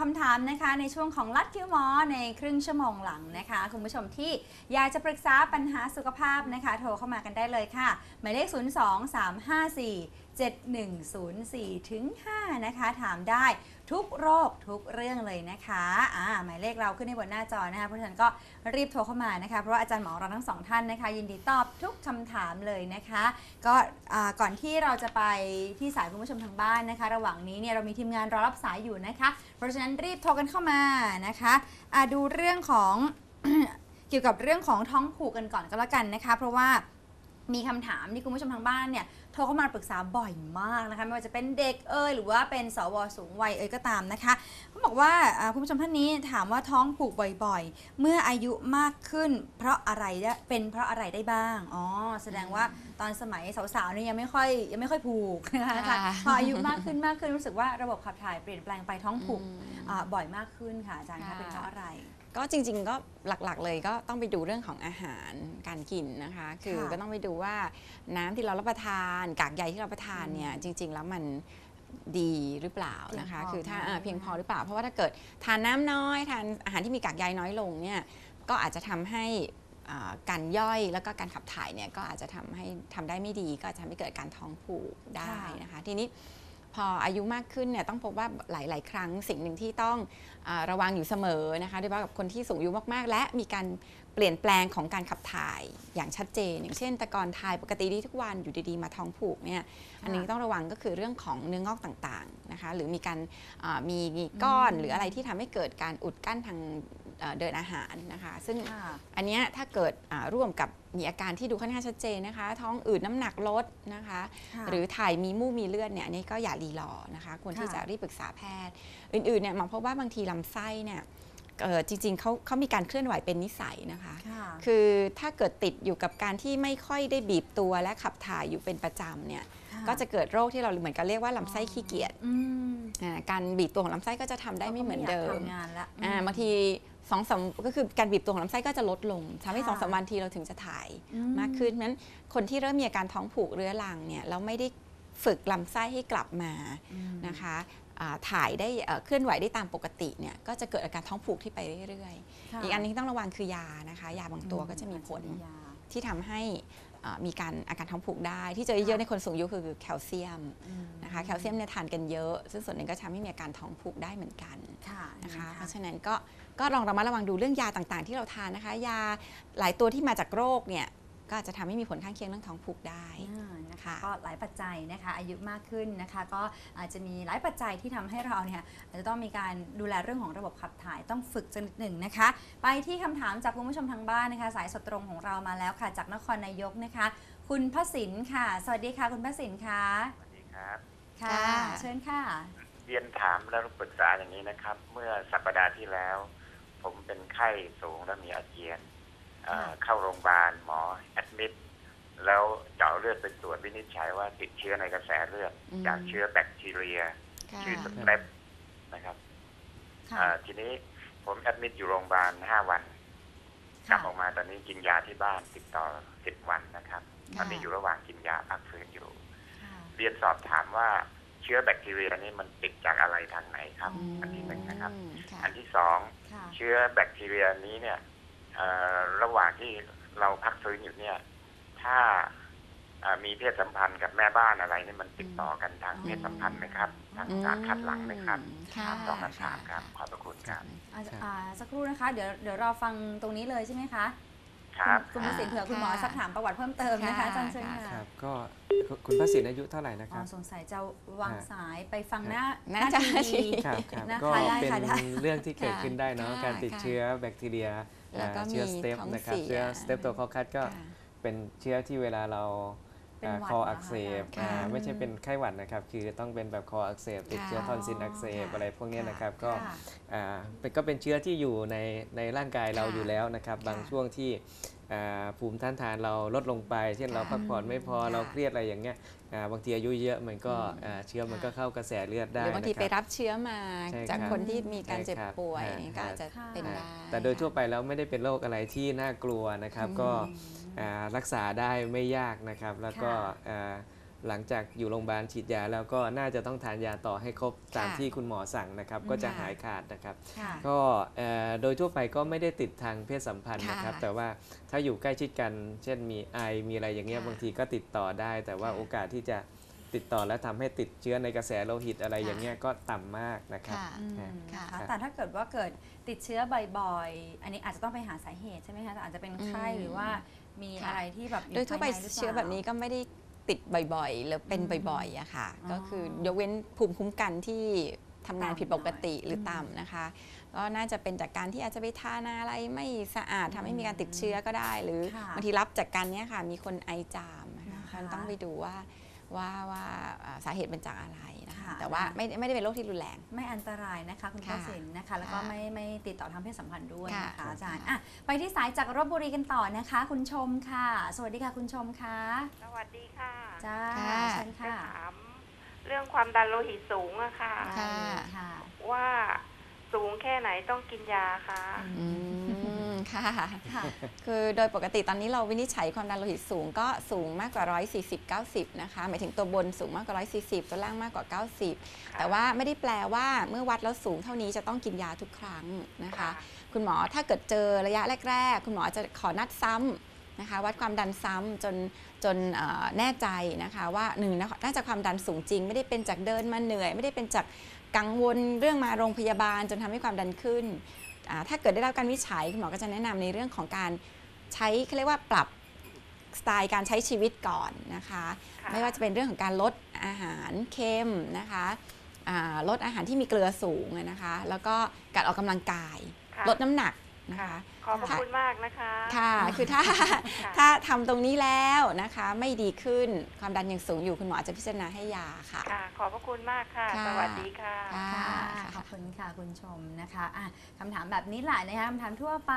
คำถามนะคะในช่วงของลัดคิวหมอในครึ่งชั่วโมงหลังนะคะ คุณผู้ชมที่อยากจะปรึกษาปัญหาสุขภาพนะคะ โทรเข้ามากันได้เลยค่ะ หมายเลข 0 2 3 5 4 7 1 0 4ถึง5นะคะ ถามได้ ทุกโรคทุกเรื่องเลยนะคะอ่าหมายเลขเราขึ้นในบนหน้าจอนะคะ เพราะฉะนั้นก็รีบโทรเข้ามานะคะ เพราะว่าอาจารย์หมอเราทั้งสองท่านนะคะ ยินดีตอบทุกคำถามเลยนะคะ ก็อ่าก่อนที่เราจะไปที่สายคุณผู้ชมทางบ้านนะคะ ระหว่างนี้เนี่ยเรามีทีมงานรอรับสายอยู่นะคะ เพราะฉะนั้นรีบโทรกันเข้ามานะคะอ่าดูเรื่องของเกี่ยวกับเรื่องของท้องผูกกันก่อนก็แล้วกันนะคะ เพราะว่า มีคำถามที่คุณผู้ชมทางบ้านเนี่ยโทรเข้ามาปรึกษาบ่อยมากนะคะไม่ว่าจะเป็นเด็กเอ่ยหรือว่าเป็นสวสูงวัยเอ่ยก็ตามนะคะเขาบอกว่าอ่าคุณผู้ชมท่านนี้ถามว่าท้องผูกบ่อยๆ เมื่ออายุมากขึ้น เพราะอะไรได้เป็นเพราะอะไรได้บ้างอ๋อแสดงว่าตอนสมัยสาวๆเนี่ยยังไม่ค่อยยังไม่ค่อยผูกนะคะค่ะพออายุมากขึ้นมากขึ้นรู้สึกว่าระบบขับถ่ายเปลี่ยนแปลงไปท้องผูกอ่าบ่อยมากขึ้นค่ะอาจารย์คะค่ะเป็นเพราะอะไร ก็จริง ๆ ก็หลักๆเลยก็ต้องไปดูเรื่องของอาหารการกินนะคะ คือค่ะก็ต้องไปดูว่าน้ำที่เรารับประทานกากใยที่เรารับประทานเนี่ยจริง ๆ แล้วมันดีหรือเปล่านะคะเพียงพอคือถ้าไหมอ่าเพียงพอหรือเปล่า เพราะว่าถ้าเกิดทานน้ำน้อยทานอาหารที่มีกากใยน้อยลงเนี่ยก็อาจจะทำให้อ่าการย่อยแล้วก็การขับถ่ายเนี่ยก็อาจจะทำให้ทำได้ไม่ดี ก็อาจจะทำให้เกิดการท้องผูกได้นะคะ ทีนี้ พออายุมากขึ้นเนี่ยต้องพบว่าหลาย ๆ ครั้งสิ่งหนึ่งที่ต้องอ่าระวังอยู่เสมอนะคะโดยเฉพาะกับคนที่สูงอายุมาก ๆ และมีการเปลี่ยนแปลงของการขับถ่ายอย่างชัดเจน อย่างเช่น แต่ก่อนถ่ายปกติดีทุกวันอยู่ดี ๆ มาท้องผูกเนี่ยอันนี้ต้องระวังก็คือเรื่องของเนื้องอกต่าง ๆ นะคะหรือมีการอ่ามีมีก้อนอืมหรืออะไรที่ทำให้เกิดการอุดกั้นทาง เอ่อเดินอาหารนะคะ ซึ่งค่ะอันเนี้ยถ้าเกิดอ่าร่วมกับมีอาการที่ดูค่อนข้างชัดเจนนะคะ ท้องอืดน้ำหนักลดนะคะค่ะหรือถ่ายมีมูกมีเลือดเนี่ยอันนี้ก็อย่ารีรอนะคะควรที่ค่ะจะรีบปรึกษาแพทย์ อื่นๆเนี่ยหมอพบว่าบางทีลำไส้เนี่ยเอ่อจริงๆเขาเขามีการเคลื่อนไหวเป็นนิสัยนะคะค่ะคือถ้าเกิดติดอยู่กับการที่ไม่ค่อยได้บีบตัวและขับถ่ายอยู่เป็นประจำเนี่ยก็จะเกิดโรคที่เราเหมือนกันเรียกว่าลำไส้ขี้เกียจอืมอ่าการบีบตัวของลำไส้ก็จะทำได้ไม่เหมือนเดิมขาก็ไอยากทำงานละอ่าบางที สองสามก็คือการบีบตัวของลำไส้ก็จะลดลงทำให้ค่ะสองสามวันทีเราถึงจะถ่ายอืมากขึ้นเพราะฉะนั้นคนที่เริ่มมีอาการท้องผูกเรื้อรังเนี่ยเราไม่ได้ฝึกลำไส้ให้กลับมาอืมนะคะอ่าถ่ายได้เอ่อเคลื่อนไหวได้ตามปกติเนี่ยก็จะเกิดอาการท้องผูกที่ไปเรื่อยค่ะๆอีกอันหนึงที่ต้องระวังคือยานะคะ ยาบางตัวก็จะมีผลอาจจะมียาที่ทำให้อ่า มีการอาการท้องผูกได้ที่เจอเยอะๆในคนสูงอายุคือแคลเซียมอืมนะคะแคลเซียมเนี่ยทานกันเยอะ ซึ่งส่วนหนึ่งก็ทำให้มีอาการท้องผูกได้เหมือนกันค่ะนะคะนเพราะฉะนั้นก็ก็ลองระมัดระวังดูเรื่องยาต่างๆ ที่เราทานนะคะ ยาหลายตัวที่มาจากโรคเนี่ย ก็อาจจะทำให้มีผลข้างเคียงเรื่องท้องผูกได้อ่านะคะค่ะก็หลายปัจจัยนะคะอายุมากขึ้นนะคะ ก็อาจจะมีหลายปัจจัยที่ทำให้เราเนี่ยอาจจะต้องมีการดูแลเรื่องของระบบขับถ่ายต้องฝึกสักนิดหนึ่งนะคะ ไปที่คำถามจากคุณผู้ชมทางบ้านนะคะ สายสดตรงของเรามาแล้วค่ะ จากนครนายกนะคะ คุณพระสินค่ะ สวัสดีค่ะ คุณพระสินค่ะสวัสดีครับค่ะค่ะเชิญค่ะเรียนถามและปรึกษาอย่างนี้นะครับ เมื่อสัปดาห์ที่แล้ว ผมเป็นไข้สูงและมีอาเจียน เอ่อค่ะเข้าโรงพยาบาลหมอแอดมิดแล้วเจาะเลือดเป็นตรวจวินิจฉัยว่าติดเชื้อในกระแสเลือดอืมจากเชื้อแบคทีเรียค่ะชื่อสเตปนะครับค่ะเอ่อทีนี้ผมแอดมิดอยู่โรงพยาบาลห้าวันกลัค่ะบออกมาตอนนี้กินยาที่บ้านติดต่อสิบวันนะครับตอนนี้อยู่ระหว่างกินยาพักฟื้นอยู่ค่ะเรียนสอบถามว่าเชื้อแบคทีเรียนี่มันติดจากอะไรทางไหนครับอืมอันที่หนึ่งนะครับอืมค่ะอันที่สองค่ะเชื้อแบคทีเรียนี้เนี่ยเอ่อ ระหว่างที่เราพักฟื้นอยู่เนี่ย ถ้าเอ่อมีเพศสัมพันธ์กับแม่บ้านอะไรนี่มันติดต่อกันทางเพศสัมพันธ์ไหมครับ ทางการคัดหลังไหมครับค่ะสองคำถามครับ ขอบพระคุณครับอาจจะอ่าสักครู่นะคะ เดี๋ยวเดี๋ยวรอฟังตรงนี้เลยใช่ไหมคะ ครับคุณคุณประสิทธิ์เผื่อคุณหมอค่ะสักถามประวัติเพิ่มเติมนะคะค่ะอาจารย์เชิญค่ะค่ะครับก็คุณคุณพระสินอายุเท่าไหร่นะคอ๋อรับสงสัยจะวางฮะสายไปฟังหน้าน่าจะทีวีครับครับนะคะก็ได้เป็นค่ะได้เรื่องที่เกิดขึ้นได้เนาะค่ะการติดค่ะเชื้อแบคทีเรีย แล้วก็อ่าเชื้อมีสเตปท้องนะครับเสียเชื้อสเตปตัวคอคัสก็ค่ะ เป็นเชื้อที่เวลาเรา เป็นอ่าหวัดคอเหรออักเสบค่ะอ่าไม่ใช่เป็นไข้หวัดนะครับ คือต้องเป็นแบบคออักเสบติดค่ะเชื้อทอนซิลอักเสบค่ะอะไรพวกเนี้ยนะครับ ก็ค่ะอ่าเป็นก็เป็นเชื้อที่อยู่ในในร่างกายเราค่ะอยู่แล้วนะครับ บางค่ะช่วงที่อ่าภูมิต้านทานเราลดลงไป เช่นเราค่ะพักผ่อนไม่พอค่ะเราเครียดอะไรอย่างเงี้ยอ่าบางทีอายุเยอะมันก็อืมอ่าเชื้อมันค่ะก็เข้ากระแสเลือดหได้รือบางทีนะคไปรับรับเชื้อมาใช่จากครับคนที่มีการเจ็บใช่ครับป่วยฮะก็อาจจะค่ะเป็นได้แต่โดยทั่วไปแล้วไม่ได้เป็นโรคอะไรที่น่ากลัวนะครับอืมก็อ่า รักษาได้ไม่ยากนะครับ แล้วก็ค่ะอ่าหลังจากอยู่โรงพยาบาลฉีดยา แล้วก็น่าจะต้องทานยาต่อให้ครบตามค่ะที่คุณหมอสั่งนะครับอืมก็จะค่ะหายขาดนะครับค่ะก็เอ่อโดยทั่วไปก็ไม่ได้ติดทางเพศสัมพันธ์ค่ะนะครับ แต่ว่าถ้าอยู่ใกล้ชิดกัน เช่นมีไอมีอะไรอย่างเงี้ยค่ะบางทีก็ติดต่อได้ แต่ว่าค่ะโอกาสที่จะติดต่อและทำให้ติดเชื้อในกระแสโลหิตอะไรค่ะอย่างเงี้ยก็ต่ำมากนะครับค่ะอืมค่ะนะคะค่ะแต่ถ้าเกิดว่าเกิด ติดเชื้อบ่อยๆ อันนี้อาจจะต้องไปหาสาเหตุใช่ไหมคะแต่อาจจะเป็นไข้อืมหรือว่ามีค่ะ อะไรที่แบบอโดยทั่วไปภาในหรืปล่า เชื้อแบบนี้ก็ไม่ได้ติดบ่อยๆ หรือเป็นอืมบ่อยๆอะค่ะ อ๋อก็คือยกเว้นภูมิคุ้มกันที่ทำงานต่ำผิดปกติหรือหน่อยต่ำนะคะ ก็น่าจะเป็นจากการที่อาจจะไปทานอะไรไม่สะอาดทำให้มีการติดเชื้อก็ได้ หรือค่ะบางทีรับจากการเนี้ยค่ะ มีคนไอจามนะคะนะคะมันต้องไปดูว่า ว่าว่าอ่าสาเหตุเป็นจากอะไรนะคะค่ะแต่ว่าไม่ไม่ได้เป็นโรคที่รุนแรง ไม่อันตรายนะคะคุณพ่อค่ะสินนะคะ แล้วก็ค่ะไม่ไม่ติดต่อทางเพศสัมพันธ์ด้วยค่ะนะคะอาจารย์อะไปที่สายจากรบบุรีกันต่อนะคะ คุณชมค่ะ สวัสดีค่ะคุณชมค่ะ สวัสดีค่ะจ้าค่ะเชิญจะค่ะถามเรื่องความดันโลหิตสูงอะค่ะค่ะได้เลยค่ะว่า สูงแค่ไหนต้องกินยาคะอืมค่ะ ค่ะ คือโดยปกติตอนนี้เราวินิจฉัยความดันโลหิตสูงก็สูงมากกว่า 140 90 นะคะ หมายถึงตัวบนสูงมากกว่า 140 ตัวล่างมากกว่า 90 แต่ว่าไม่ได้แปลว่าเมื่อวัดแล้วสูงเท่านี้จะต้องกินยาทุกครั้งนะคะคุณหมอถ้าเกิดเจอระยะแรก ๆ คุณหมอจะขอนัดซ้ำนะคะ วัดความดันซ้ำจนจนเอ่อแน่ใจนะคะ ว่าหนึ่งน่าจะความดันสูงจริง ไม่ได้เป็นจากเดินมาเหนื่อย ไม่ได้เป็นจาก กังวลเรื่องมาโรงพยาบาลจนทำให้ความดันขึ้นอ่าถ้าเกิดได้รับการวินิจฉัยคุณหมอก็จะแนะนำในเรื่องของการใช้เขาเรียกว่าปรับสไตล์การใช้ชีวิตก่อนนะคะค่ะไม่ว่าจะเป็นเรื่องของการลดอาหารเค็มนะคะอ่าลดอาหารที่มีเกลือสูงอะนะคะ แล้วก็การออกกำลังกายค่ะลดน้ำหนักนะคะขอบพระคุณมากนะคะ ค่ะ คือถ้าค่ะถ้าทำตรงนี้แล้วนะคะ ไม่ดีขึ้นความดันยังสูงอยู่คุณหมอจะพิจารณาให้ยาค่ะ ค่ะ ขอบพระคุณมากค่ะ ค่ะ สวัสดีค่ะค่ะ ค่ะขอบคุณค่ะคุณชมนะคะอะคำถามแบบนี้แหละนะคะคำถามทั่วไป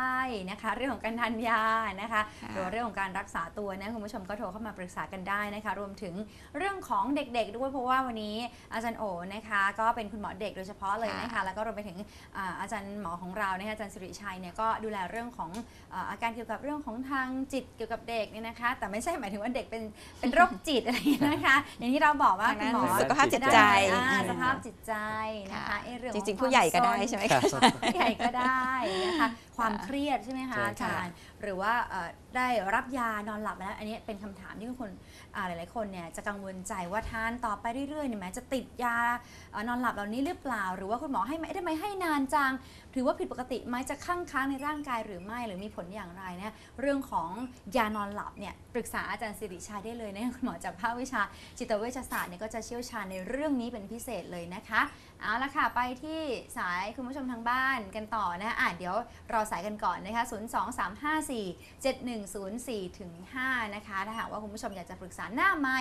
นะคะ เรื่องของการทานยานะคะค่ะ หรือว่าเรื่องของการรักษาตัวนะคุณผู้ชมก็โทรเข้ามาปรึกษากันได้นะคะ รวมถึงเรื่องของเด็กๆด้วยเพราะว่าวันนี้อาจารย์โอนะคะ ก็เป็นคุณหมอเด็กโดยเฉพาะเลยนะคะ แล้วก็รวมไปถึงอ่าอาจารย์หมอของเรานะคะอาจารย์สิริชัยเนี่ยก็ดูแลเรื่องของอ่าอาการเกี่ยวกับเรื่องของทางจิตเกี่ยวกับเด็กเนี่ยนะคะ แต่ไม่ใช่หมายถึงว่าเด็กเป็นเป็นโรคจิตอะไรอย่างเงี้ยนะคะ อย่างที่เราบอกว่าทางคุณด้านหมอสุขภาพจิตใจอ่าอืมสภาพจิตใจนะคะเอ้เรื่องจของริงๆผู้ใหญ่ก็ได้ความใช่ไหมครัคะบผู้ใหญ่ก็ได้นะคะความเครียดใช่ไหมคะใช่อาจารย์หรือว่าเอ่อได้รับยานอนหลับแล้วอันนี้เป็นคำถามที่คนอ่าหลายๆคนเนี่ยจะกังวลใจว่าทานต่อไปเรื่อยๆเนี่ยแม้จะติดยาเอ่อนอนหลับเหล่านี้หรือเปล่า หรือว่าคุณหมอให้ไหมทำไมให้นานจัง ถือว่าผิดปกติไหมจะข้างค้างในร่างกายหรือไม่หรือมีผลอย่างไรเนี่ยเรื่องของยานอนหลับเนี่ยปรึกษาอาจารย์สิริชัยได้เลยนะคุณหมอจากภาควิชา จิตเวชศาสตร์เนี่ยก็จะเชี่ยวชาญในเรื่องนี้เป็นพิเศษเลยนะคะเอาละค่ะ ไปที่สายคุณผู้ชมทางบ้านกันต่อนะอะเดี๋ยวรอสายกันก่อนนะคะ 023547104ถึง5นะคะ ถ้าหากว่าคุณผู้ชมอยากจะปรึกษาหน้าไม่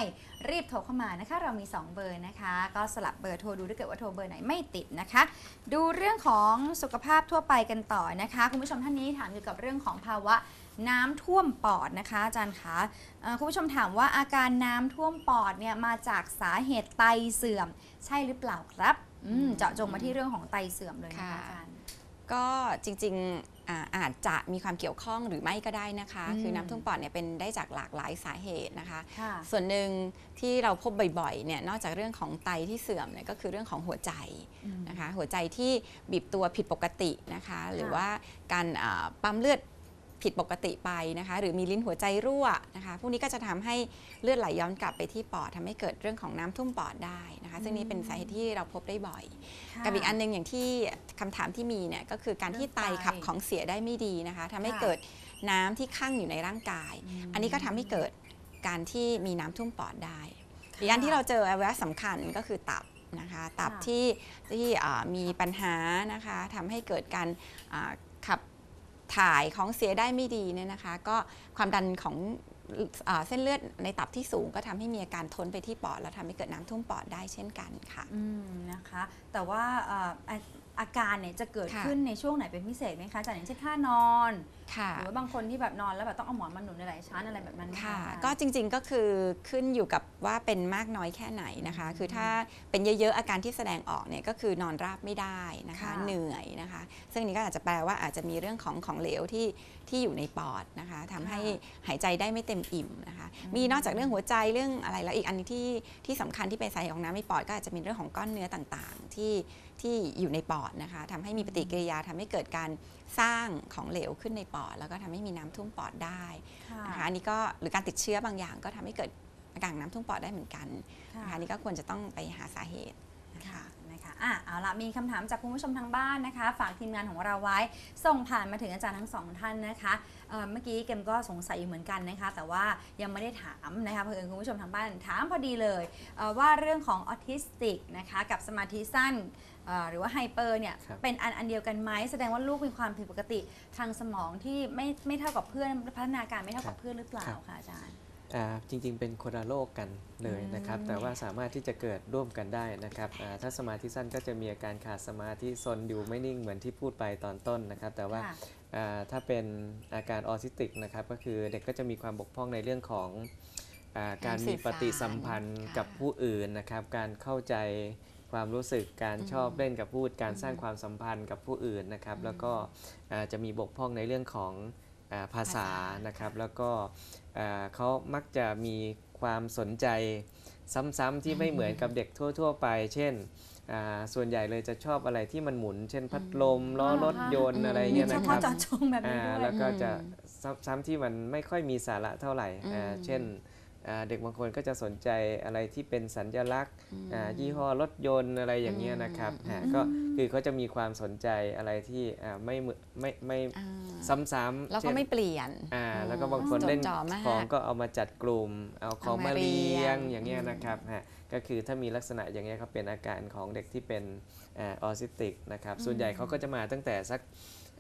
รีบโทรเข้ามานะคะ เรามี 2 เบอร์นะคะ ก็สลับเบอร์โทรดูถ้าเกิดว่าโทรเบอร์ไหนไม่ติดนะคะ ดูเรื่องของสุขภาพทั่วไปกันต่อนะคะ คุณผู้ชมท่านนี้ถามเกี่ยวกับเรื่องของภาวะน้ำท่วมปอดนะคะ อาจารย์คะคุณผู้ชมถามว่าอาการน้ำท่วมปอดเนี่ยมาจากสาเหตุไตเสื่อม ใช่หรือเปล่าครับอืมเจาะจงมาที่เรื่องของไตเสื่อมเลยนะคะคะอาจารย์ ก็จริงๆอ่าอาจจะมีความเกี่ยวข้องหรือไม่ก็ได้นะคะ อืมคือน้ำท่วมปอดเนี่ยเป็นได้จากหลากหลายสาเหตุนะคะ ค่ะ ส่วนหนึ่งที่เราพบบ่อยๆเนี่ยนอกจากเรื่องของไตที่เสื่อมเนี่ยก็คือเรื่องของหัวใจนะคะ หัวใจที่บีบตัวผิดปกตินะคะ หรือว่าการอ่าปั๊มเลือด ผิดปกติไปนะคะ หรือมีลิ้นหัวใจรั่วนะคะพวกนี้ก็จะทำให้เลือดไหลย้อนกลับไปที่ปอดทำให้เกิดเรื่องของน้ำท่วมปอดได้นะคะ ซึ่งนี่เป็นสาเหตุที่เราพบได้บ่อยค่ะกับอีกอันหนึงอย่างที่คำถามที่มีเนี่ยก็คือการที่ไตเรื่องไตขับของเสียได้ไม่ดีนะคะทำให้ค่ะเกิดน้ำที่ข้างอยู่ในร่างกายมอันนี้ก็ทำให้เกิดการที่มีน้ำท่วมปอดได้ค่ะอีกอันที่เราเจออวัยวะสำคัญก็คือตับนะคะตับค่ะที่ที่อ่ามีปัญหานะคะทำให้เกิดการอ่าขับ ถ่ายของเสียได้ไม่ดีเนี่ยนะคะ ก็ความดันของเส้นเลือดในตับที่สูงก็ทำให้มีอาการทนไปที่ปอด แล้วทำให้เกิดน้ำท่วมปอดได้เช่นกันค่ะอืมนะคะ แต่ว่า อ่ออาอาการเนี่ยจะเกิดค่ะขึ้นในช่วงไหนเป็นพิเศษไหมคะอาจารย์อย่างเช่นท่านอนค่ะหรือว่าบางคนที่แบบนอนแล้วแบบต้องเอาหมอนมาหนุนในหลายชั้นอะไรแบบนั้นไหมค่ะอาจารย์ก็จริงๆก็คือขึ้นอยู่กับว่าเป็นมากน้อยแค่ไหนนะคะ คือถ้าเป็นเยอะๆอาการที่แสดงออกเนี่ยก็คือนอนราบไม่ได้นะคะค่ะเหนื่อยนะคะ ซึ่งอันนี้ก็อาจจะแปลว่าอาจจะมีเรื่องของของเหลวที่ที่อยู่ในปอดนะคะทำให้หายใจได้ไม่เต็มอิ่มนะคะ มีนอกจากเรื่องหัวใจเรื่องอะไรแล้วอีกอันหนึงที่ที่สำคัญที่เป็นสาเหตุของน้ำในปอดก็อาจจะมีเรื่องของก้อนเนื้อต่างๆ ที่ที่อยู่ในปอดนะคะทำให้มีปฏิกิริยาทำให้เกิดการสร้างของเหลวขึ้นในปอด แล้วก็ทำให้มีน้ำท่วมปอดได้ค่ะนะคะอันนี้ก็หรือการติดเชื้อบางอย่างก็ทำให้เกิดอาการน้ำท่วมปอดได้เหมือนกันนะคะอันนี้ก็ควรจะต้องไปหาสาเหตุนะคะค่ะนะคะอะเอาละมีคำถามจากคุณผู้ชมทางบ้านนะคะ ฝากทีมงานของเราไว้ ส่งผ่านมาถึงอาจารย์ทั้งสองท่านนะคะเอ่อเมื่อกี้เกมก็สงสัยอยู่เหมือนกันนะคะ แต่ว่ายังไม่ได้ถามนะคะเพื่อนคุณผู้ชมทางบ้านถามพอดีเลยเอ่อว่าเรื่องของออทิสติกนะคะกับสมาธิสั้นเอ่อหรือว่าไฮเปอร์เนี่ยครับ เป็นอันอันเดียวกันไหมแสดงว่าลูกมีความผิดปกติทางสมองที่ไม่ไม่เท่ากับเพื่อนพัฒนาการไม่เท่ากับเพื่อนหรือเปล่าคะอาจารย์ อ่าจริงๆ เป็นคนละโลกกันเลยนะครับ อืม แต่ว่าสามารถที่จะเกิดร่วมกันได้นะครับอ่าถ้าสมาธิสั้นก็จะมีอาการขาดสมาธิซนอยู่ไม่นิ่งเหมือนที่พูดไปตอนต้นนะครับ แต่ว่า ค่ะ อ่าถ้าเป็นอาการออทิสติกนะครับก็คือเด็กก็จะมีความบกพร่องในเรื่องของอาการมีปฏิสัมพันธ์ค่ะ กับผู้อื่นนะครับ การเข้าใจ ความรู้สึกการอืมชอบเล่นกับพูดการสร้างความสัมพันธ์กับผู้อื่นนะครับ แล้วก็อ่าจะมีบกพร่องในเรื่องของอาภาษานะครับ แล้วก็อ่าเขามักจะมีความสนใจซ้ำๆที่ไม่เหมือนกับเด็กทั่ว ๆ ไป เช่นอ่าส่วนใหญ่เลยจะชอบอะไรที่มันหมุน เช่นพัดลมล้อรถยนต์อะไรมีเงี้ยเฉนะคพาะรับเจาะจงแบบนี้อ่าด้วยแล้วก็จะอืมซ้ำซ้ำที่มันไม่ค่อยมีสาระเท่าไหร่อ่าอืมเช่นอ่า เด็กบางคนก็จะสนใจอะไรที่เป็นสัญลักษณ์อืมอ่ายี่ห้อรถยนต์อะไรอย่างเงี้ยนะครับอืมฮะก็คือเขาจะมีความสนใจอะไรที่อ่าไม่เหมือนไม่ไม่อ่าซ้ำๆแล้วก็เช่นไม่เปลี่ยนอ่าอืมแล้วก็บางคนจดเล่นจ่อมากของก็เอามาจัดกลุ่ม เอาของเอามามมาเรียงเรียงอย่างเงี้ยอืมนะครับฮะ ก็คือถ้ามีลักษณะอย่างเงี้ยเขาเป็นอาการของเด็กที่เป็นออทิสติกนะครับส่วนใหญ่เขาก็จะมาตั้งแต่สัก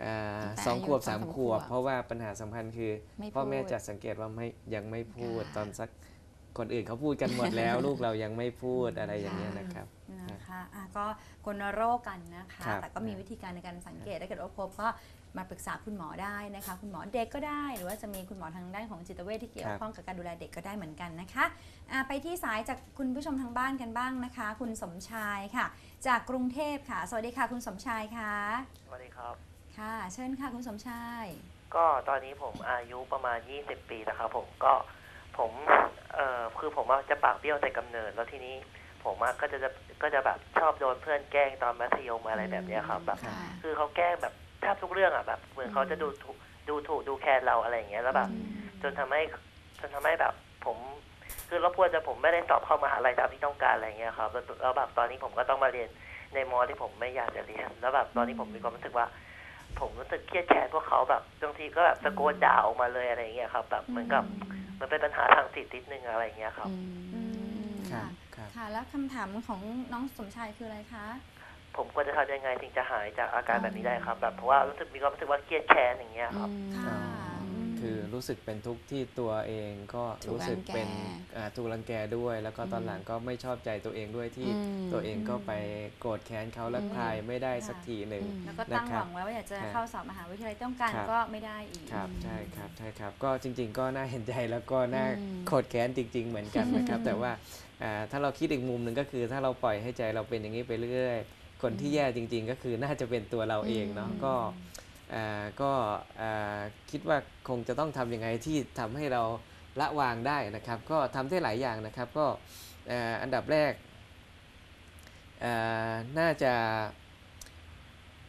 อ่าตั้งแต่สองขวบอายุสามสองขวบขวบ เพราะว่าปัญหาสำคัญคือไม่พ่อแม่พูดจะสังเกตว่าไม่ยังไม่พูดค่ะตอนสักคนอื่นเขาพูดกันหมดแล้ว ลูกเรายังไม่พูดอะไรอย่างเงี้ยนะครับนะคะอะก็คนโรคกันนะคะครับแต่ก็มีวิธีการในการสังเกตถ้าเกิดว่าพบก็ มาปรึกษาคุณหมอได้นะคะ คุณหมอเด็กก็ได้ หรือว่าจะมีคุณหมอทางด้านของจิตเวชที่เกี่ยวข้องกับการดูแลเด็กก็ได้เหมือนกันนะคะอะไปที่สายจากคุณผู้ชมทางบ้านกันบ้างนะคะ คุณสมชายค่ะ จากกรุงเทพค่ะ สวัสดีค่ะ คุณสมชายค่ะสวัสดีครับค่ะ เชิญค่ะ คุณสมชาย ก็ตอนนี้ผมอายุประมาณ 20 ปีแล้วครับผมก็ผมเอ่อคือผมอะจะปากเบี้ยวแต่กำเนิดแล้วทีนี้ผมอะก็จะจะก็จะแบบชอบโดนเพื่อนแกล้งตอนมัธยมอะไรแบบเนี้ยครับแบบค่ะคือเขาแกล้งแบบ แทบทุกเรื่องอะแบบเหมือนเขาจะดูถูกดูถูกดูแคลนเราอะไรอย่างเงี้ยแล้วแบบจนทำให้จนทำให้แบบ ผมคือรบกวนจะผมไม่ได้สอบเข้ามหาลัยตามที่ต้องการอะไรเงี้ยครับแล้วแล้วแบบตอนนี้ผมก็ต้องมาเรียนในมอที่ผมไม่อยากจะเรียน แล้วแบบตอนนี้ผมมีความรู้สึกว่า ผมรู้สึกเครียดแค้นพวกเขาแบบบางทีก็แบบตะโกนด่าออกมาเลยอะไรเงี้ยครับ แบบเหมือนกับมันเป็นปัญหาทางจิตนิดนึงอะไรเงี้ยครับอืมอืมครับค่ะครับค่ะแล้วคำถามของน้องสมชายคืออะไรคะ ผมควรจะทำยังไงถึงจะหายจากอาการแบบนี้ได้ครับ แบบเพราะว่ารู้สึกมีความรู้สึกว่าเครียดแค้นอย่างเงี้ยครับค่ะ คือรู้สึกเป็นทุกข์ที่ตัวเองก็ถูกรู้สึกเป็นรังแกอ่าถูกรังแกด้วย แล้วก็ตอนหลังก็ไม่ชอบใจตัวเองด้วยที่อืมตัวเองก็ไปโกรธแค้นเขาและอืมพายไม่ได้ค่ะสักทีหนึ่ง อืม แล้วก็ตั้งนะครับหวังไว้ว่าอยากจะครับเข้าสอบมหาวิทยาลัยต้องการครับ ก็ไม่ได้อีก ครับใช่ครับใช่ครับ ก็จริง ๆ ก็น่าเห็นใจแล้วก็น่าอืม โกรธแค้นจริง ๆ เหมือนกันนะครับ แต่ว่าอ่าถ้าเราคิดอีกมุมหนึ่งก็คือถ้าเราปล่อยให้ใจเราเป็นอย่างนี้ไปเรื่อยๆ คนที่แย่จริง ๆ ก็คือน่าจะเป็นตัวเราเองเนาะอืมก็อ่าก็อ่าคิดว่าคงจะต้องทำยังไงที่ทำให้เราละวางได้นะครับ ก็ทำได้หลายอย่างนะครับ ก็อ่าอันดับแรกอ่าน่าจะ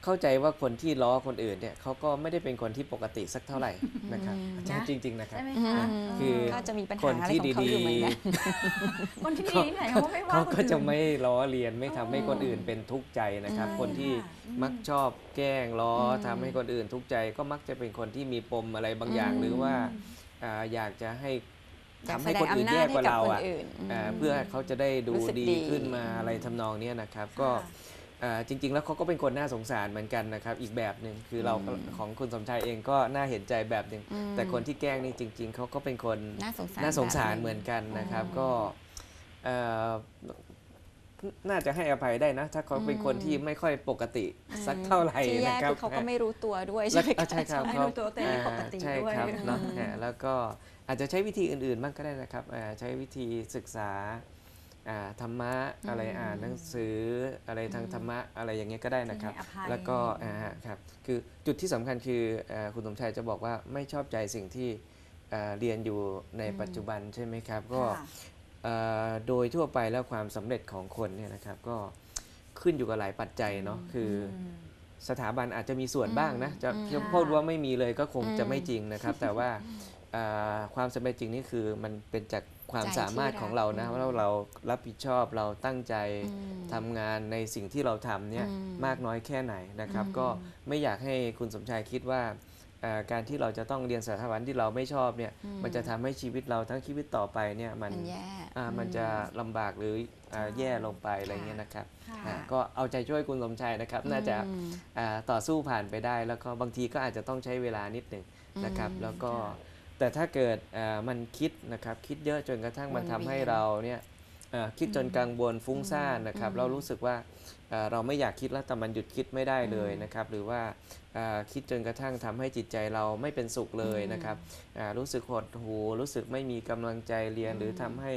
เข้าใจว่าคนที่ล้อคนอื่นเนี่ยเขาก็ไม่ได้เป็นคนที่ปกติสักเท่าไหร่นะครับอืมใช่จริง ๆ นะครับใช่ไหมอืคะมคือก็จะมีปัญคหานอะไรที่ของเขาดีอยู่เหมือนกันคนที่ดีที่ไหนเขาไม่ว่าเขาคนก็จะอื่นไม่ล้อเลียนไม่ทำให้คนอื่นเป็นทุกข์ใจนะครับอืมคนที่ค่ะอืมมักชอบแกล้งล้ออมทำให้คนอื่นทุกข์ใจ ก็มักจะเป็นคนที่มีปมอะไรบางอย่างอืมหรือว่าอ่าอยากจะให้อยากทำแสให้ดคงนอื่นอำนาแย่จให้กว่ากับเราคนอะอื่นอ่าเพื่อให้เขาจะได้ดูรู้สึกดีดีขึ้นมาอืมอะไรทำนองเนี้ยนะครับ ก็ค่ะอ่า จริง ๆ แล้วเขาก็เป็นคนน่าสงสารเหมือนกันนะครับอีกแบบหนึ่งคือเราก็อืมของคุณสมชายเองก็น่าเห็นใจแบบหนึ่งอืมแต่คนที่แกล้งนี่จริง ๆเขาก็เป็นคนน่าสงสารน่าสงสารแบบเหมือนกันนะครับอืมก็เอ่อน่าจะให้อภัยได้นะ ถ้าเขาเป็นคนอืมที่ไม่ค่อยปกติสักเท่าไหร่ที่แย่นะครับคือเขาก็ไม่รู้ตัวด้วยแล้ใช่วไหมอะใช่ครับไม่เขารู้ตัวตัวเองไม่ปกติอ่าใช่ด้วยครับเนาะอืมอ่าแล้วก็อาจจะใช้วิธีอื่นๆบ้างก็ได้นะครับอ่าใช้วิธีศึกษาอ่า ธรรมะอะไรอ่านหนังสืออะไรทางธรรมะอะไรอย่างเงี้ยก็ได้นะครับที่ให้อภัยแล้วก็อ่าครับคือจุดที่สำคัญคืออ่าคุณสมชายจะบอกว่าไม่ชอบใจสิ่งที่อ่าเรียนอยู่ในปัจจุบันใช่ไหมครับ ก็ค่ะเอ่อโดยทั่วไปแล้วความสำเร็จของคนเนี่ยนะครับก็ขึ้นอยู่กับหลายปัจจัยเนาะคืออมสถาบันอาจจะมีส่วนบ้างนะจะอืมจะค่ะพูดว่าไม่มีเลยก็คงอืมจะไม่จริงนะครับ แต่ว่าเอ่อความสำเร็จจริงนี่คือมันเป็นจาก ความใจสามารถที่รักของเรานะอืมว่าเรารับผิดชอบเราตั้งใจอืมทำงานในสิ่งที่เราทำเนี่ยอืมมากน้อยแค่ไหนนะครับอืมก็ไม่อยากให้คุณสมชายคิดว่าเอ่อการที่เราจะต้องเรียนสถาบันที่เราไม่ชอบเนี่ยอืมมันจะทำให้ชีวิตเราทั้งชีวิตต่อไปเนี่ยมันมันแย่อ่าอืมันจะลำบากหรืออ่าค่ะแย่ลงไปอะไรเงี้ยนะครับค่ะอ่าก็เอาใจช่วยคุณสมชัยนะครับ น่าจะอืมอ่าต่อสู้ผ่านไปได้ แล้วก็บางทีก็อาจจะต้องใช้เวลานิดหนึ่งนะครับอืมแล้วก็ค่ะ แต่ถ้าเกิดอ่ามันคิดนะครับคิดเยอะจนกระทั่งมันวนทำให้เวียนเราเนี่ยอ่าคิดจนกังวลฟุ้งซ่านนะครับอืมเรารู้สึกว่าอ่าเราไม่อยากคิดแล้วแต่มันหยุดคิดไม่ได้เลยอืมนะครับหรือว่าอ่าคิดจนกระทั่งทำให้จิตใจเราไม่เป็นสุขเลยอืมนะครับอ่ารู้สึกหดหูรู้สึกไม่มีกำลังใจเรียนหรือทำให้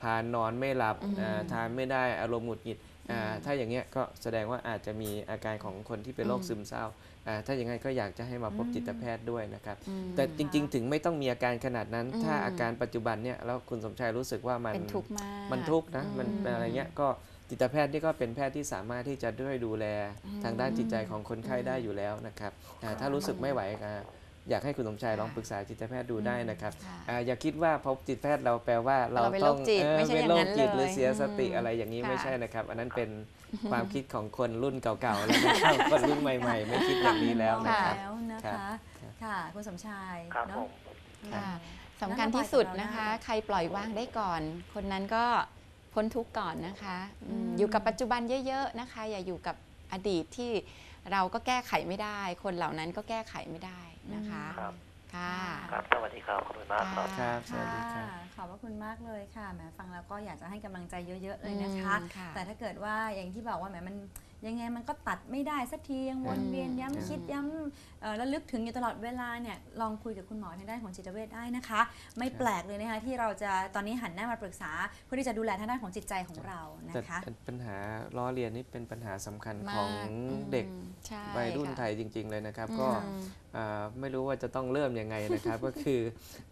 พานนอนไม่หลับอืมอ่าทานไม่ได้อารมณ์หงุดหงิดอ่าอืมถ้าอย่างเงี้ยก็แสดงว่าอาจจะมีอาการของคนที่เป็นโรคอืมซึมเศร้าอ่า ถ้าอย่างนั้นก็อยากจะให้มาพบอืมจิตแพทย์ด้วยนะครับอืมแต่จริง ๆ ถึงไม่ต้องมีอาการขนาดนั้นอืมถ้าอาการปัจจุบันเนี่ยแล้วคุณสมชายรู้สึกว่ามันเป็นทุกข์มากมันทุกข์นะมันอืมเป็นอะไรเงี้ยก็จิตแพทย์นี่ก็เป็นแพทย์ที่สามารถที่จะด้วยดูแลอืมทางด้านจิตใจของคนไข้ได้อยู่แล้วนะครับอ่าถ้ารู้สึกไม่ไหวก็ อยากให้คุณสมชายลองปรึกษาจิตแพทย์ดูได้นะครับค่ะอ่าอย่าคิดว่าพบจิตแพทย์เราแปลว่าเราเราเป็นต้องโรคจิตเออไม่ใช่เป็นอย่างโรนั้คนจิตหรือเลยเสียสติอืมอะไรอย่างนี้ค่ะไม่ใช่นะครับ อันนั้นเป็นความคิดของคนรุ่นเก่าๆแล้วนะครับคนรุ่นใหม่ ๆ ไม่คิดอย่างนี้แล้วนะครับแล้วนะครัคะบค่ะคุณสมชายครับเนผอะมค่ะอืมสำคัญที่สุดนะคะ ใครปล่อยวางได้ก่อน คนนั้นก็พ้นทุกข์ก่อนนะคะอืมอืมอยู่กับปัจจุบันเยอะๆนะคะ อย่าอยู่กับอดีตที่เราก็แก้ไขไม่ได้ คนเหล่านั้นก็แก้ไขไม่ได้ นะคะครับ ค่ะครับ สวัสดีครับ ขอบคุณมากครับ ครับสวัสดีครับค่ะขอบพระคุณมากเลยค่ะแหมฟังแล้วก็อยากจะให้กำลังใจเยอะ ๆ เลยนะคะ อืมค่ะ แต่ถ้าเกิดว่าอย่างที่บอกว่าแหมมัน ยังไงมันก็ตัดไม่ได้สักทียังวนเวียนอืมย้ำคิดย้ำเอ่อระลึกถึงอยู่ตลอดเวลาเนี่ยลองคุยกับคุณหมอทางด้านของจิตเวชได้นะคะ ไม่แปลกเลยนะคะที่เราจะตอนนี้หันหน้ามาปรึกษา เพื่อที่จะดูแลทางด้านของจิตใจของเรานะแต่คะปัญหาล้อเลียนนี่เป็นปัญหาสำคัญมากของอืมเด็กใช่วัยรุ่นค่ะไทยจริง ๆ เลยนะครับอืมก็อ่าไม่รู้ว่าจะต้องเริ่มยังไงนะครับ ก็คือ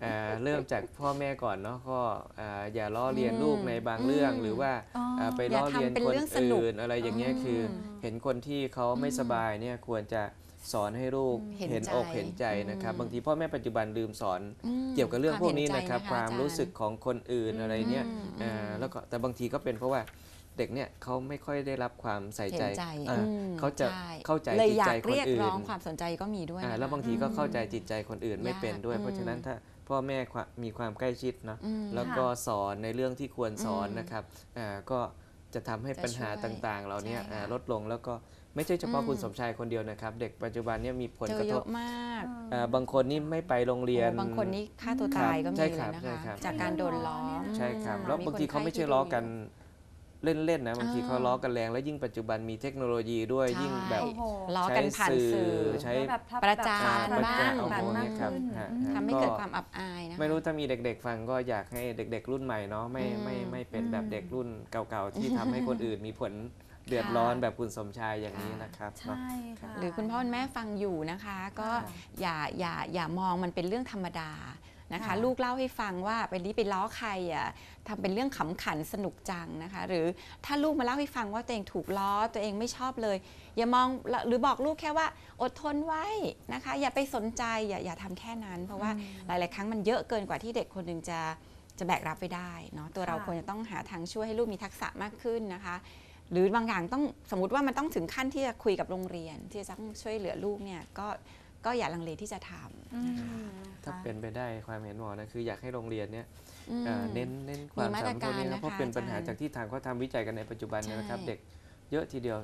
อ่าเริ่มจากพ่อแม่ก่อนเนาะก็อ่าอย่าล้อเลียนอืมลูกในบางเรื่องอืมหรือว่าอ๋ออ่าไปอย่าล้อเลียนทำเป็นคนเรื่องสนุกอื่นอะไรอย่างเงี้ยคืออืมเห็นคนที่เขาไม่สบายเนี่ยควรจะสอนให้ลูกเห็นเห็นใจอกเห็นใจนะครับอืมบางทีพ่อแม่ปัจจุบันลืมสอนอืมเกี่ยวกับเรื่องพวกนี้เห็ใจนะครับความอจย์รู้สึกของคนอื่นอะไรเนี่ยอืมอ่าแล้วก็แต่บางทีก็เป็นเพราะว่าเด็กเนี่ยเขาไม่ค่อยได้รับความใส่เห็ใจนใจอ่าอืม เขาจะใช่ เข้าใจเลยจิตอยาใจกคนเรียกอื่นร้องความสนใจก็มีด้วยอ่านะคะแล้วบางทีก็เข้าใจอืมจิตใจคนอื่นไม่เป็นด้วย ยากเพราะฉะนั้นอืมถ้าพ่อแม่ความมีความใกล้ชิดเนาะ อืม แล้วก็สอนในเรื่องที่ควรสอนอืมนะครับอ่าก็ จะทำให้จะปัญหาช่วยต่างๆ เราเนี่ยใช่ค่ะอ่าลดลงแล้วก็ไม่ใช่เฉพาะอืมคุณสมชายคนเดียวนะครับ เด็กปัจจุบันเนี่ยมีผลเจกอระเยทบอะมากอ่าบางคนนี่ไม่ไปโรงเรียนโอ้บางคนนี่ฆ่าตัวตายก็มีใช่เลครัยบนะใช่คะครับจากการโดนล้อมใช่ครับอืมแล้วบางทีเขาไม่ใช่ล้อกัน เล่นๆนะบางทีอ่าเขาล้อกันแรง แล้วยิ่งปัจจุบันมีเทคโนโลยีด้วยใช่ยิ่งแบบโอ้โหล้อกันผ่านสื่อใช้แบบทับประจานแบบบ้างแบบมากครับขึ้นฮะอืมฮะทำให้เกิดความอับอายนะคะไม่รู้ถ้ามีเด็กๆฟังก็อยากให้เด็ก ๆ รุ่นใหม่เนาะไม่อืมไม่ไม่เป็นอืมแบบเด็กรุ่นเก่าๆที่ทำให้คนอื่นมีผลเดือดร้อนแบบคุณสมชายอย่างนี้นะครับเนาะใช่ค่ะหรือคุณพ่อคุณแม่ฟังอยู่นะคะ ก็ค่ะอย่าอย่าอย่ามองมันเป็นเรื่องธรรมดา นะคะค่ะลูกเล่าให้ฟังว่าไปนี้ไปล้อใครอะทำเป็นเรื่องขำขันสนุกจังนะคะ หรือถ้าลูกมาเล่าให้ฟังว่าตัวเองถูกล้อตัวเองไม่ชอบเลย อย่ามองหรือบอกลูกแค่ว่าอดทนไว้นะคะ อย่าไปสนใจอย่าอย่าทำแค่นั้น เพราะว่าหลาย ๆ ครั้งมันเยอะเกินกว่าที่เด็กคนหนึ่งจะจะแบกรับไปได้เนาะตัวเราค่ะควรจะต้องหาทางช่วยให้ลูกมีทักษะมากขึ้นนะคะ หรือบางอย่างต้องสมมติว่ามันต้องถึงขั้นที่จะคุยกับโรงเรียน ที่จะต้องช่วยเหลือลูกเนี่ยก็ ก็อย่าลังเลที่จะทอืมถ้านะคะเป็นไปได้ความเห็นหมอนะคืออยากให้โรงเรียนเนี่ยำอืมอ่าเน้นเน้นความมีมาตรสามารถพวกนี้การนะนะคะเพราะเป็นปัญหาอาจารย์จากที่ทางเขาทำวิจัยกันในปัจจุบันเนี่ยนะครับใช่เด็กเยอะทีเดียว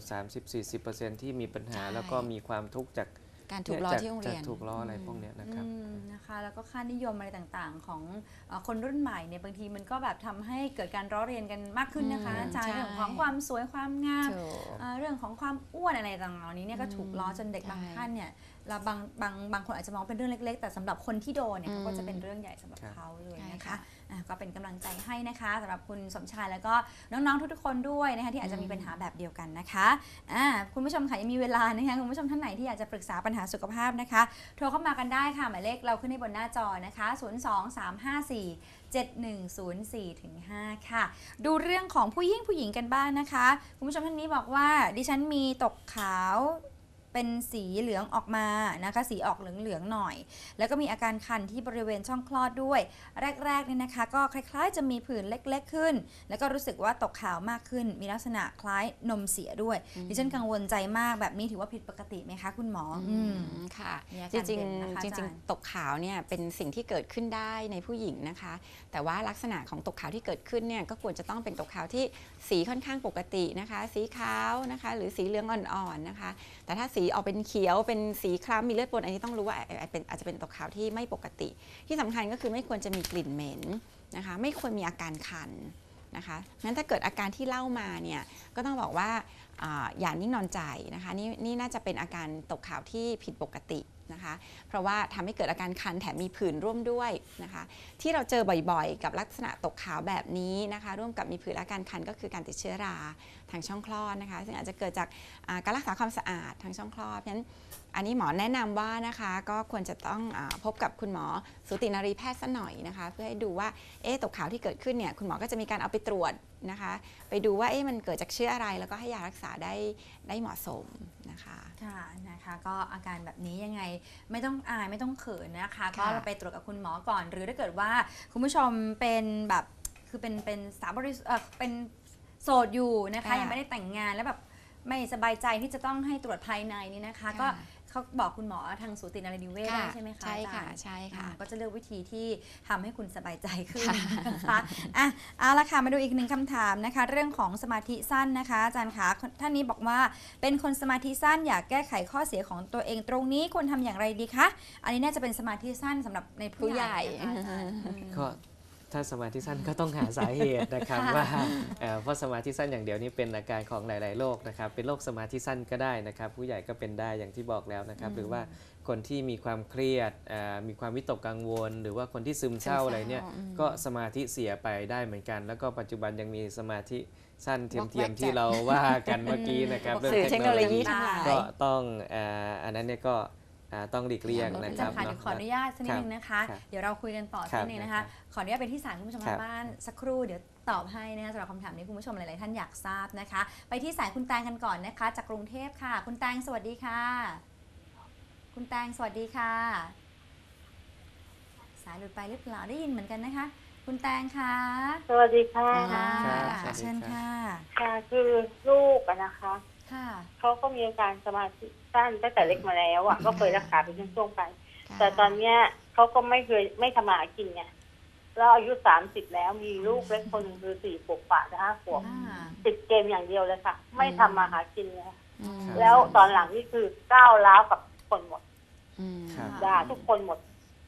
30-40%ที่มีปัญหาใช่แล้วก็มีความทุกข์จาก การถูกล้อที่โรงเรียนจากถูกล้ออะไรพวกเนี้ยนะครับอืมนะคะแล้วก็ค่านิยมอะไรต่างๆ ของเอ่อคนรุ่นใหม่เนี่ยบางทีมันก็แบบทำให้เกิดการร้อเรียนกันมากขึ้นนะคะอืมอาจารย์ใช่เรื่องของความสวยความงามถูกเอ่อเรื่องของความอ้วนอะไรต่างๆเหล่านี้เนี่ยก็ถูกล้อจนเด็กใช่บางท่านเนี่ยเราบางบางบางคนอาจจะมองเป็นเรื่องเล็ก ๆ แต่สำหรับคนที่โดนเนี่ยอืมเขาก็จะเป็นเรื่องใหญ่สำหรับครับเขาเลยใช่นะคะค่ะอะ ก็เป็นกำลังใจให้นะคะสำหรับคุณสมชายแล้วก็น้องๆทุกๆคนด้วยนะคะที่อาจจะมีปัญหาแบบเดียวกันนะคะอ่าคุณผู้ชมค่ะยังมีเวลานะคะคุณผู้ชมท่านไหนที่อยากจะปรึกษาปัญหาสุขภาพนะคะ โทรเข้ามากันได้ค่ะหมายเลขเราขึ้นในบนหน้าจอนะคะ 02354 7104ถึง5ค่ะ ดูเรื่องของผู้ยิ่งผู้หญิงกันบ้างนะคะ คุณผู้ชมท่านนี้บอกว่าดิฉันมีตกขาว เป็นสีเหลืองออกมานะคะสีออกเหลืองๆหน่อย แล้วก็มีอาการคันที่บริเวณช่องคลอดด้วย แรกๆเนี่ยนะคะ ก็คล้ายๆ จะมีผื่นเล็กๆขึ้น แล้วก็รู้สึกว่าตกขาวมากขึ้น มีลักษณะคล้ายนมเสียด้วยดิฉันกังวลใจมากแบบนี้ถือว่าผิดปกติไหมคะคุณหมออืมอืมค่ะมีอาจการริงเด่นนะคะๆจอาจารย์ริงๆตกขาวเนี่ยเป็นสิ่งที่เกิดขึ้นได้ในผู้หญิงนะคะ แต่ว่าลักษณะของตกขาวที่เกิดขึ้นเนี่ยก็ควรจะต้องเป็นตกขาวที่สีค่อนข้างปกตินะคะ สีขาวนะคะ หรือสีเหลืองอ่อนๆนะคะ แต่ถ้าสีออกเป็นเขียวเป็นสีคล้ำมีเลือดปนอันนี้ต้องรู้ว่าอาจเป็นอาจจะเป็นตกขาวที่ไม่ปกติ ที่สำคัญก็คือไม่ควรจะมีกลิ่นเหม็นนะคะ ไม่ควรมีอาการคันนะคะงั้นถ้าเกิดอาการที่เล่ามาเนี่ยก็ต้องบอกว่าออย่านิ่งนอนใจนะคะนี่นี่น่าจะเป็นอาการตกขาวที่ผิดปกติ นะคะ เพราะว่าทำให้เกิดอาการคันแถมมีผื่นร่วมด้วยนะคะ ที่เราเจอบ่อยๆ กับลักษณะตกขาวแบบนี้นะคะ ร่วมกับมีผื่นและอาการคันก็คือการติดเชื้อราทางช่องคลอดนะคะ ซึ่งอาจจะเกิดจากการรักษาความสะอาดทางช่องคลอดเพราะฉะนั้นอันนี้หมอแนะนำว่านะคะก็ควรจะต้องอพบกับคุณหมอสูตินารีแพทย์สัหน่อยนะคะ เพื่อให้ดูว่าเอ๊ะตกขาวที่เกิดขึ้นเนี่ยคุณหมอก็จะมีการเอาไปตรวจนะคะ ไปดูว่าเอ๊ะมันเกิดจากเชื้ออะไร แล้วก็ให้ยารักษาได้ได้เหมาะสม นะคะค่ะนะคะ ก็อาการแบบนี้ยังไงไม่ต้องอายไม่ต้องเขินนะคะ ก็ค่ะเราไปตรวจกับคุณหมอก่อน หรือถ้าเกิดว่าคุณผู้ชมเป็นแบบคือเป็นเป็นสาวบริสุทธิ์เอ่อเป็นโสดอยู่นะคะ ยังไม่ได้แต่งงานแล้วแบบไม่สบายใจที่จะต้องให้ตรวจภายในนี่นะคะ ก็ เขาบอกคุณหมอทางสูตินารีนิเวศได้ใช่ไหมคะใช่อาค่ะจารย์ใช่ค่ะอ่าก็จะเลือกวิธีที่ทำให้คุณสบายใจขึ้นนะคะอะเอาละค่ะมาดูอีกหนึ่งคำถามนะคะ เรื่องของสมาธิสั้นนะคะ อาจารย์คะท่านนี้บอกว่าเป็นคนสมาธิสั้นอยากแก้ไขข้อเสียของตัวเองตรงนี้ควรทำอย่างไรดีคะอันนี้น่าจะเป็นสมาธิสั้นสำหรับในผู้ใหญ่นะคะอาจารย์อืมก็ ถ้าสมาธิสั้นก็ต้องหาสาเหตุนะครับค่ะว่าเอ่อเพราะสมาธิสั้นอย่างเดียวนี้เป็นอาการของหลาย ๆ โรคนะครับ เป็นโรคสมาธิสั้นก็ได้นะครับ ผู้ใหญ่ก็เป็นได้อย่างที่บอกแล้วนะครับ หรือว่าคนที่มีความเครียดเอ่อมีความวิตกกังวล หรือว่าคนที่ซึมเศร้าอะไรเนี่ยอืมก็สมาธิเสียไปได้เหมือนกัน แล้วก็ปัจจุบันยังมีสมาธิสั้นเทียมวอกแวกๆที่เราว่ากันเมื่อกี้นะครับอืมเรื่องสื่อเทคโนโลยีเทคทั้งหลายก็ต้องเอ่ออันนั้นเนี่ยก็ อ่าต้องหลีกเลี่ยงนะอาคจารัรบย์คะเดี๋ยวเนาะขออนุญาตสักนิดนึงนะคะ ครับเดี๋ยวเราคุยกันต่อครัสักบนิดนึงนะคะขออนุญาตไปที่สายคุณผู้ชมครัทาบงบ้านสักครู่เดี๋ยวตอบให้นะคะสำหรับคำถามนี้คุณผู้ชมหลาย ๆ ท่านอยากทราบนะคะ ไปที่สายคุณแตงกันก่อนนะคะ จากกรุงเทพค่ะ คุณแตงสวัสดีค่ะ คุณแตงสวัสดีค่ะ สายหลุดไปหรือเปล่าได้ยินเหมือนกันนะคะ คุณแตงค่ะสวัสดีค่ะ ค่ะครับสวัสดีเชิญครับค่ะ ค่ะ คือลูกอะนะคะ ค่ะ เขาก็มีอาการสมาธิสั้นตั้งแต่เล็กมาแล้วอะก็เคยรักษาเป็นช่วงๆไป แต่ตอนเนี้ยเขาก็ไม่เคยไม่ทำมาหากินไงแล้วอายุสามสิบแล้วมีลูกเล็กคนหนึ่งคือสี่ขวบกว่าจะห้าขวบอ่า ติดเกมอย่างเดียวเลยค่ะ ไม่ทำมาหากินเลยอืม แล้วตอนหลังนี่คือก้าวร้าวกับคนหมด อืมครับด่าทุกคนหมด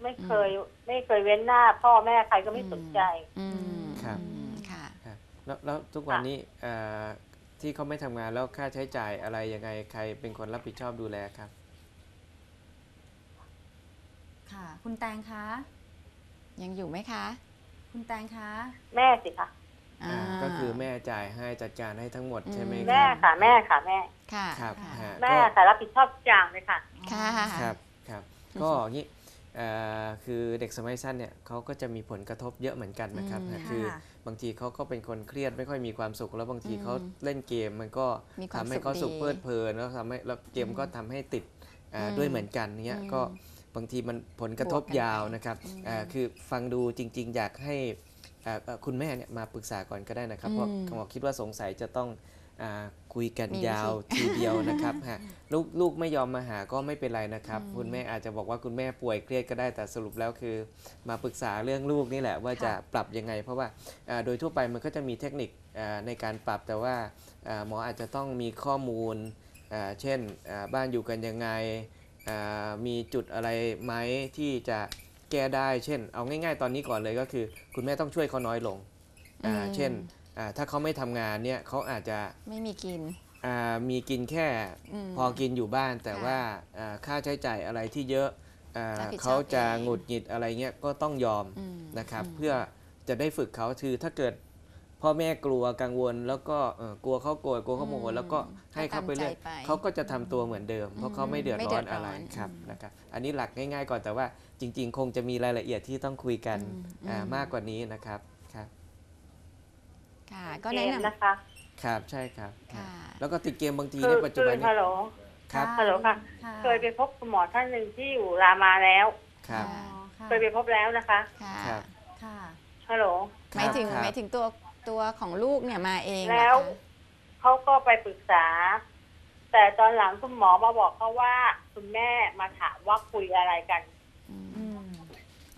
ไม่เคยไม่เคยเว้นหน้า พ่อแม่ใครก็ไม่สนใจ อืมครับ อืมค่ะ แล้วแล้วทุกวันนี้เอ่อที่เขาไม่ทำงานแล้วค่าใช้จ่ายอะไรยังไงใครเป็นคนรับผิดชอบดูแลครับ ค่ะ คุณแตงคะ ยังอยู่ไหมคะ คุณแตงคะแม่สิคะอ่า อ่าก็คือแม่จ่ายให้จัดการให้ทั้งหมดอืมใช่ไหมคแม่รับ ค่ะแม่ค่ะแม่ ค่ะครับค่ะฮะ แม่ก็ค่ะรับผิดชอบทุกอย่างเลยค่ะ ค่ะ ครับครับก็อย่างนี้เอ่อ คือเด็กสมัยสั้นเนี่ยเขาก็จะมีผลกระทบเยอะเหมือนกันนะครับอืมฮะคือค่ะบางทีเขาก็เป็นคนเครียดไม่ค่อยมีความสุข แล้วบางทีอืมเขาเล่นเกมมันก็มีความทำให้สุขเขาสุขดีเพลิดเพลินแล้วทำให้แล้วเกมก็ทำให้ติดอ่าอืมด้วยเหมือนกันเนี้ยอืมก็บางทีมันผลกระทบบวกกันไปยาวนะครับอืมอ่าคือฟังดูจริง ๆ อยากให้อ่าเอ่อคุณแม่เนี่ยมาปรึกษาก่อนก็ได้นะครับเพราะอืมหมอคิดว่าสงสัยจะต้องอ่า คุยกันมีวิธียาวทีเดียวนะครับฮะลูกลูกไม่ยอมมาหาก็ไม่เป็นไรนะครับอืมคุณแม่อาจจะบอกว่าคุณแม่ป่วยเครียดก็ได้แต่สรุปแล้วคือ มาปรึกษาเรื่องลูกนี่แหละว่าจะปรับยังไง เพราะว่าอ่าโดยทั่วไปมันก็จะมีเทคนิคอ่าในการปรับแต่ว่าอ่าหมออาจจะต้องมีข้อมูลอ่าเช่นอ่าบ้านอยู่กันยังไงอ่ามีจุดอะไรไหมที่จะแก้ได้ เช่น เอาง่าย ๆ ตอนนี้ก่อนเลยก็คือ คุณแม่ต้องช่วยเขาน้อยลงอ่าอืมเช่นอ่า ถ้าเขาไม่ทำงานเนี่ยเขาอาจจะไม่มีกินอ่ามีกินแค่มพอกินอยู่บ้าน แต่ค่ะว่าอ่าค่าใช้จ่ายอะไรที่เยอะอ่ารับผิดชอบเขาจะเองหงุดหงิดอะไรเงี้ยก็ต้องยอมอืมนะครับอืมเพื่อจะได้ฝึกเขาคือถ้าเกิดพ่อแม่กลัวกังวล แล้วก็เอ่อกลัวเขาโกรธกลัวเขาโมโหแล้วก็ให้เขาไปเรื่อยตมใจเขาก็จะทำตัวเหมือนเดิม เพราะเขาไม่เดือดไม่ร้เดืออนดร้อนอะไรครับอืมนะครับ อันนี้หลักง่าย ๆ ก่อนแต่ว่าจริง ๆ คงจะมีรายละเอียดที่ต้องคุยกันอืมอ่าอืมมากกว่านี้นะครับ ครับค่ะ ก็เกแนะมนำ นะคะครับใช่ครับ ค่ะ แล้วก็ติดเกมบางทีคือในปัจจุคืบัอนเนี่ฮัยลโหล ครับฮัลโหลค่ะค่ะเคยไปพบคุณหมอท่านหนึ่งที่อยู่รามาแล้ว ครับ อ๋อค่ะเคยไปพบแล้วนะคะ ค่ะครับ ค่ะ ฮัลโหล หมายถึงครับ หมายถึงตัวตัวของลูกเนี่ยมาเองเหรอแล้วคะเขาก็ไปปรึกษา แต่ตอนหลังคุณหมอมาบอกเขาว่า คุณแม่มาถามว่าคุยอะไรกัน อืม อืม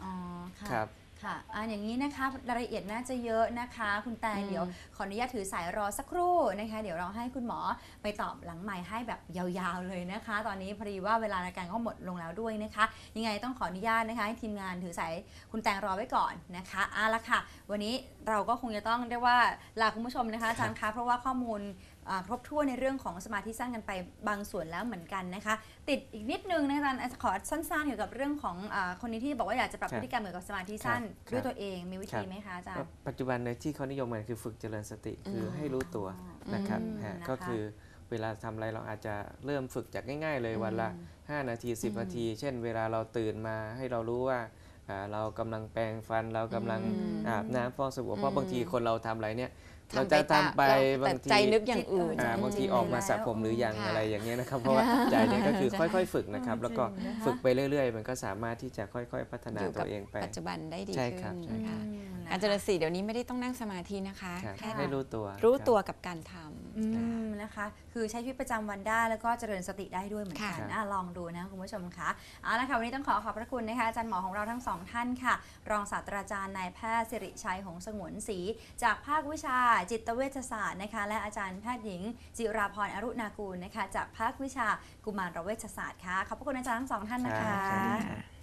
อ๋อ ค่ะ ครับ ค่ะอ่าอย่างนี้นะคะรายละเอียดน่าจะเยอะนะคะ คุณแตงอืมเดี๋ยวขออนุญาตถือสายรอสักครู่นะคะ เดี๋ยวเราให้คุณหมอไปตอบหลังใหม่ให้แบบยาวๆเลยนะคะ ตอนนี้พอดีว่าเวลารายการก็หมดลงแล้วด้วยนะคะ ยังไงต้องขออนุญาตนะคะให้ทีมงานถือสายคุณแตงรอไว้ก่อนนะคะเอาละค่ะ วันนี้เราก็คงจะต้องเรียกว่าลาคุณผู้ชมนะคะอาจารย์คะเพราะว่าข้อมูลอ่า ครบถ้วนในเรื่องของสมาธิสั้นกันไปบางส่วนแล้วเหมือนกันนะคะ ติดอีกนิดนึงนะคะอาจารย์ขอสั้นๆเกี่ยวกับเรื่องของอาคนนี้ที่บอกว่าอยากจะปรับครับพฤติกรรมเกี่ยวกับสมาธิสั้นครับด้วยตัวเองมีวิธีครับไหมคะอาจารก็ย์ปัจจุบันในที่เขานิยมกันคือฝึกเจริญสติคือให้รู้ตัวอ๋อนะครับอืมฮะนะคะก็คือเวลาทำอะไรเราอาจจะเริ่มฝึกจากง่าย ๆ เลยวันละ 5 นาทีอืม10 นาที เช่น เวลาเราตื่นมาให้เรารู้ว่าอ่าเรากำลังแปรงฟันเรากำลังอืมอาบน้ำฟอกสบู่เพอืราะมบางทีคนเราทำอะไรเนี่ย เราทำจะตมทำไปเราบาแต่งทีใจนึกอย่างอื่นจิตอ่าเออบางทีจริงๆออกมาสระแล้วผมหรือยังค่ะอะไรอย่างเงี้ยนะครับ เพราะว่าใจเนี่ยก็คือใช่ค่อย ๆ ฝึกนะครับ แล้วก็จริงๆนะคะฝึกไปเรื่อย ๆ มันก็สามารถที่จะค่อย ๆ พัฒนาอยู่ตักับวเองไปปัจจุบันได้ดีใช่ขึ้นครับใช่ค่ะอืมนะคะ การเจริญสติเดี๋ยวนี้ไม่ได้ต้องนั่งสมาธินะคะครับแค่ให้รู้ตัวรู้ครับตัวกับการทอืำมนะคะ คือใช้ชีวิตประจำวันได้แล้วก็เจริญสติได้ด้วยเหมือนกันค่ะนะลองดูนะคุณผู้ชมคะเอาละค่ะวันนี้ต้องขอขอบพระคุณนะคะอาจารย์หมอของเราทั้งสองท่านค่ะ รองศาสตราจารย์นายแพทย์สิริชัยหงสงวนศรีจากภาควิชาจิตเวชศาสตร์นะคะ และอาจารย์แพทย์หญิง จิราพรอรุณากูลนะคะ จากภาควิชากุมารเวชศาสตร์ค่ะขอบพระคุณอาจารย์ทั้งสองท่านนะคะครับสวัสดีครับ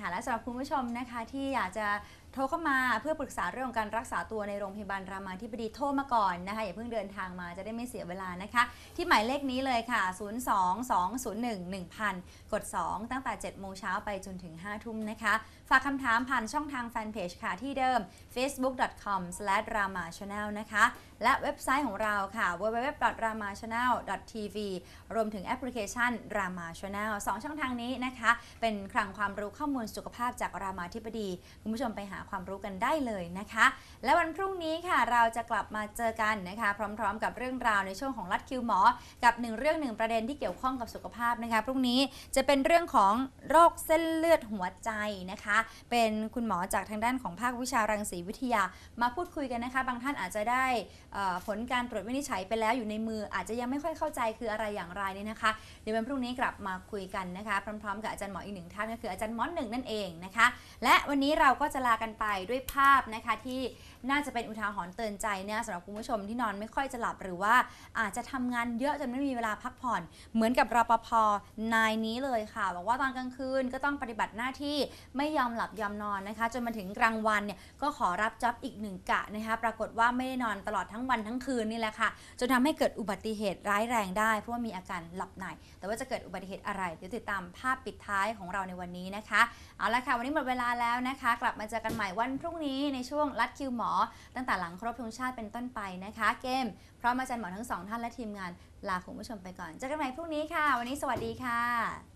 ค่ะและสำหรับคุณผู้ชมนะคะที่อยากจะ โทรเข้ามาเพื่อปรึกษาเรื่องของการรักษาตัวในโรงพยาบาลรามาธิบดีโทรมาก่อนนะคะอย่าเพิ่งเดินทางมาจะได้ไม่เสียเวลานะคะ ที่หมายเลขนี้เลยค่ะ 022011000 กด 2 ตั้งแต่7โมงเช้าไปจนถึง 5 ทุ่มนะคะ ฝากคำถามผ่านช่องทางแฟนเพจค่ะที่เดิม facebook.com/ramachannel นะคะ และเว็บไซต์ของเราค่ะ www.ramachannel.tv รวมถึงแอปพลิเคชัน Rama Channel สองช่องทางนี้นะคะ เป็นคลังความรู้ข้อมูลสุขภาพจากรามาธิบดี คุณผู้ชมไปหาความรู้กันได้เลยนะคะ และวันพรุ่งนี้ค่ะเราจะกลับมาเจอกันนะคะ พร้อมๆ กับเรื่องราวในช่วงของลัดคิวหมอ กับหนึ่งเรื่องหนึ่งประเด็นที่เกี่ยวข้องกับสุขภาพนะคะ พรุ่งนี้จะเป็นเรื่องของโรคเส้นเลือดหัวใจนะคะเป็นคุณหมอจากทางด้านของภาควิชารังสีวิทยา มาพูดคุยกันนะคะ บางท่านอาจจะได้ผลการตรวจวินิจฉัยไปแล้วอยู่ในมืออาจจะยังไม่ค่อยเข้าใจคืออะไรอย่างไรเนี่ยนะคะเดี๋ยววันพรุ่งนี้กลับมาคุยกันนะคะ พร้อมๆ กับอาจารย์หมออีกหนึ่งท่านก็คืออาจารย์มอหนึ่งนั่นเองนะคะ และวันนี้เราก็จะลากันไปด้วยภาพนะคะที่น่าจะเป็นอุทาหรณ์เตือนใจเนี่ยสำหรับคุณผู้ชมที่นอนไม่ค่อยจะหลับหรือว่าอาจจะทำงานเยอะจนไม่มีเวลาพักผ่อน เหมือนกับรปภนายนี้เลยค่ะ บอกว่าตอนกลางคืนก็ต้องปฏิบัติหน้าที่ไม่ยอมหลับยอมนอนนะคะ จนมาถึงกลางวันเนี่ยก็ขอรับจ็อบอีกหนึ่งกะนะคะ ปรากฏว่าไม่ได้นอนตลอดทั้งวันทั้งคืนนี่แหละค่ะจนทำให้เกิดอุบัติเหตุร้ายแรงได้ เพราะว่ามีอาการหลับในแต่ว่าจะเกิดอุบัติเหตุอะไร เดี๋ยวติดตามภาพปิดท้ายของเราในวันนี้นะคะ เอาละค่ะ วันนี้หมดเวลาแล้วนะคะ กลับมาเจอกันใหม่วันพรุ่งนี้ในช่วงรัดคิวหมอ ตั้งแต่หลังครบธงชาติเป็นต้นไปนะคะ เกม พร้อมอาจารย์หมอทั้งสองท่านและทีมงานลาคุณผู้ชมไปก่อน เจอกันใหม่พรุ่งนี้ค่ะ วันนี้สวัสดีค่ะ